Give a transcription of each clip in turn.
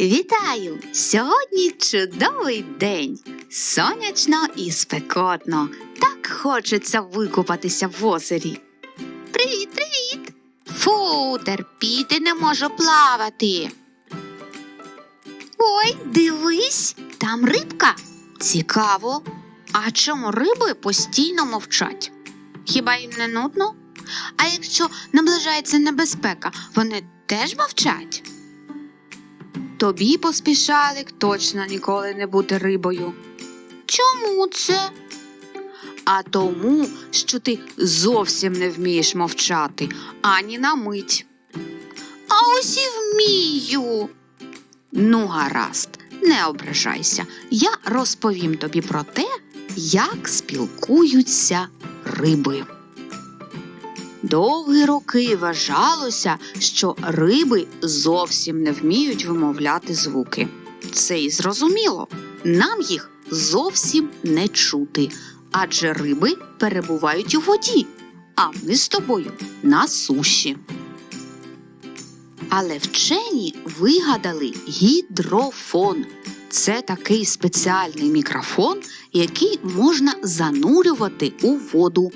Вітаю! Сьогодні чудовий день. Сонячно і спекотно. Так хочеться викупатися в озері. Привіт, привіт! Фу, терпіти не можу плавати. Ой, дивись, там рибка. Цікаво. А чому риби постійно мовчать? Хіба їм не нудно? А якщо наближається небезпека, вони теж мовчать? Тобі поспішалик точно ніколи не бути рибою. Чому це? А тому, що ти зовсім не вмієш мовчати ані на мить. А ось і вмію. Ну, гаразд, не ображайся. Я розповім тобі про те, як спілкуються риби. Довгі роки вважалося, що риби зовсім не вміють вимовляти звуки. Це і зрозуміло. Нам їх зовсім не чути, адже риби перебувають у воді, а ми з тобою на суші. Але вчені вигадали гідрофон. Це такий спеціальний мікрофон, який можна занурювати у воду.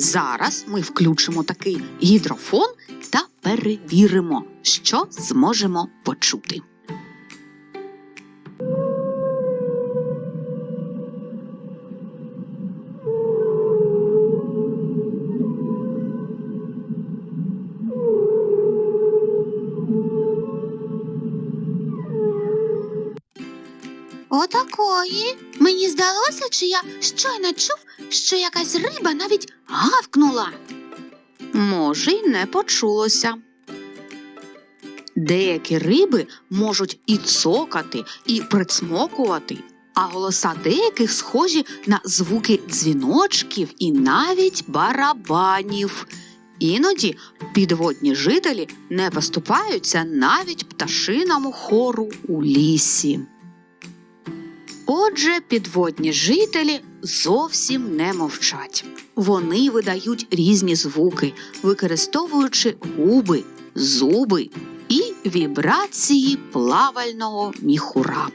Зараз ми включимо такий гідрофон та перевіримо, що зможемо почути. Отакої. Мені здалося, чи я щойно чув, що якась риба навіть гавкнула. Може, й не почулося. Деякі риби можуть і цокати, і прицмокувати, а голоса деяких схожі на звуки дзвіночків і навіть барабанів. Іноді підводні жителі не поступаються навіть пташиному хору у лісі. Отже, підводні жителі зовсім не мовчать. Вони видають різні звуки, використовуючи губи, зуби і вібрації плавального міхура.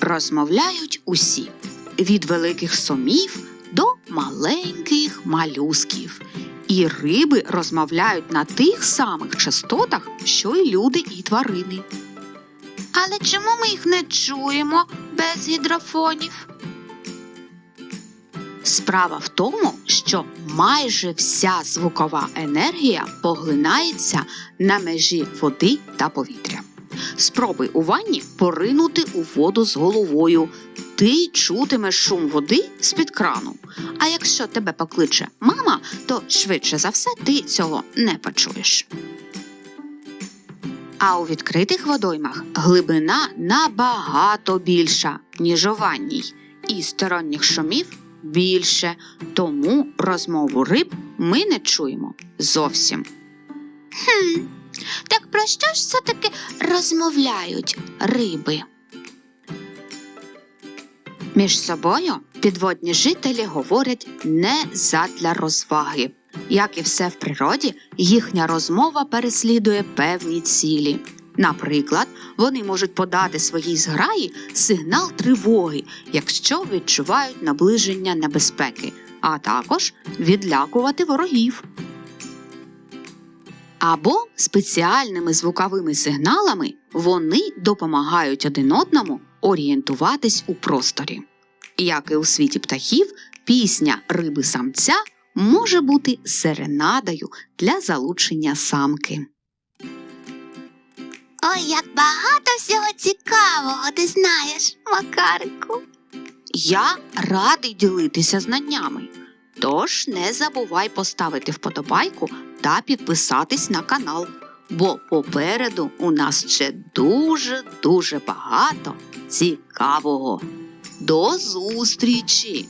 Розмовляють усі від великих сомів до маленьких малюсків. І риби розмовляють на тих самих частотах, що й люди і тварини. Але чому ми їх не чуємо без гідрофонів? Справа в тому, що майже вся звукова енергія поглинається на межі води та повітря. Спробуй у ванні поринути у воду з головою. Ти чутимеш шум води з-під крану. А якщо тебе покличе мама, то швидше за все ти цього не почуєш. А у відкритих водоймах глибина набагато більша, ніж у ванній, і сторонніх шумів більше, тому розмову риб ми не чуємо зовсім. Хм, так про що ж все-таки розмовляють риби? Між собою підводні жителі говорять не задля розваги. Як і все в природі, їхня розмова переслідує певні цілі. Наприклад, вони можуть подати своїй зграї сигнал тривоги, якщо відчувають наближення небезпеки, а також відлякувати ворогів. Або спеціальними звуковими сигналами вони допомагають один одному орієнтуватись у просторі. Як і у світі птахів, пісня риби самця може бути серенадою для залучення самки. Ой, як багато всього цікавого ти знаєш, Макарику. Я радий ділитися знаннями. Тож не забувай поставити вподобайку та підписатись на канал, бо попереду у нас ще дуже-дуже багато цікавого. До зустрічі!